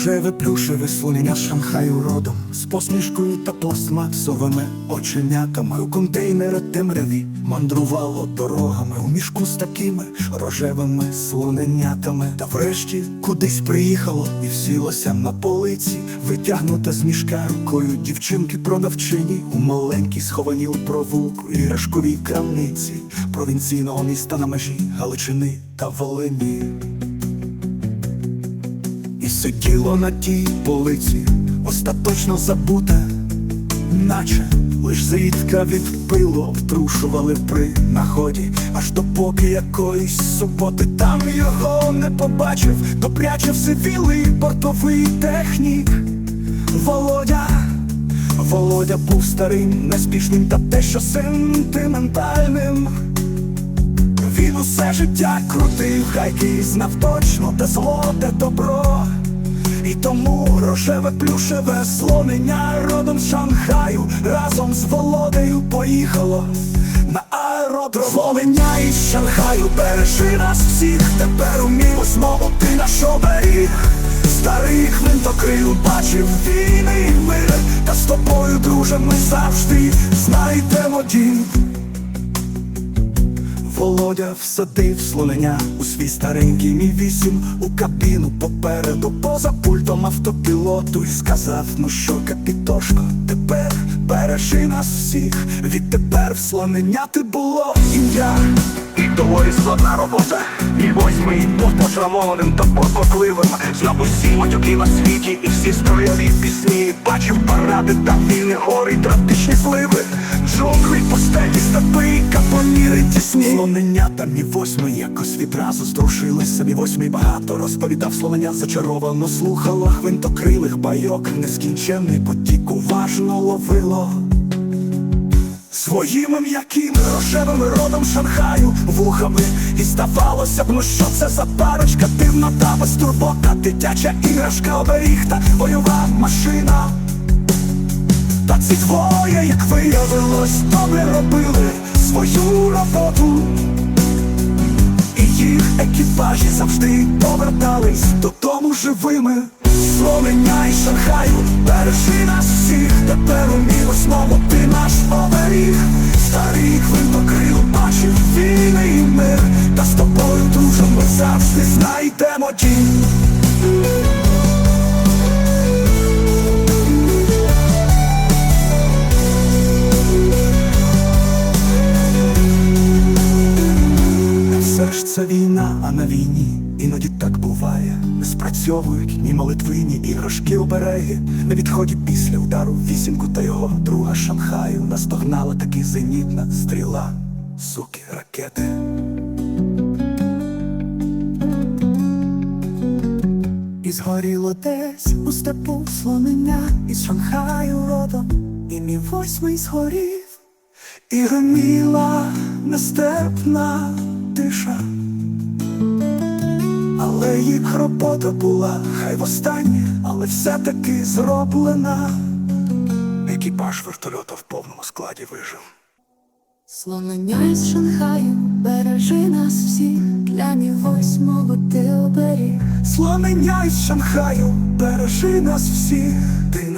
Рожеве плюшеве слонення з Шанхаю родом. З посмішкою та пластмасовими оченятами. У контейнери темряві мандрувало дорогами. У мішку з такими рожевими слоненятами. Та врешті кудись приїхало і всілося на полиці. Витягнута з мішка рукою дівчинки продавчині У маленькій схованій у провулку іграшковій крамниці. Провінційного міста на межі Галичини та Волині. і сиділо на тій полиці, остаточно забуте, наче лиш зрідка від пилу обтрушували при наході, аж допоки якоїсь суботи там його не побачив, допряче всивілий бортовий технік. Володя, Володя був старим, неспішним та дещо сентиментальним. Він усе життя крутив гайки, знав точно, де зло, де добро. І тому рожеве плюшеве слонення родом з Шанхаю разом з Володею поїхало на аеродром Слонення із Шанхаю бережи нас всіх, тепер уміло знову ти наш оберіг. Старий хвинтокрил бачив війни і мир, та з тобою, друже, ми завжди знайдемо дім. Володя всадив слонення у свій старенький мій вісім у кабіну попереду, поза пультом автопілоту і сказав, ну що, капітошко, тепер бережи нас всіх, відтепер в слоненяти було ім'я. І доволі складна робота, і восьмий був пошрамованим та порпокливим Знав усі матюки на світі і всі строєві пісні Бачив паради та війни, гори, тропічні сливи Джунглі, постелі, степи, капоніри тісні. Слоненята мій восьмий якось відразу здрушилися Мій восьмий. Багато розповідав слонення зачаровано слухало Хвинтокрилих байок. Нескінченний потік уважно ловило. Своїм м'яким рожевим родом Шанхаю вухами. І здавалося б, ну що це за парочка дивна та безтурбота Дитяча іграшка оберіг та бойова машина Та ці двоє, як виявилось, добре робили свою роботу. І їх екіпажі завжди повертались додому живими. Слонення і Шанхаю, бережи нас всіх, тепер уміло знову ти наш оберіг. Старий хвинтокрил бачив війни і мир, та з тобою, друже, ми завжди знайдемо дім. Це війна, а на війні іноді так буває. Не спрацьовують ні молитвині іграшки обереги. На відході після удару вісімку та його друга Шанхаю наздогнала таки зенітна стріла, суки, ракети. І згоріло десь у степу слонення із Шанхаю родом, і мій восьмий згорів, і гриміла нестепна тиша. Але їх робота була, хай востаннє, але все-таки зроблена. Екіпаж вертольота в повному складі вижив. Слонення із Шанхаю, бережи нас всіх, для мій восьмого ти оберіг. Слонення із Шанхаю, бережи нас всіх, ти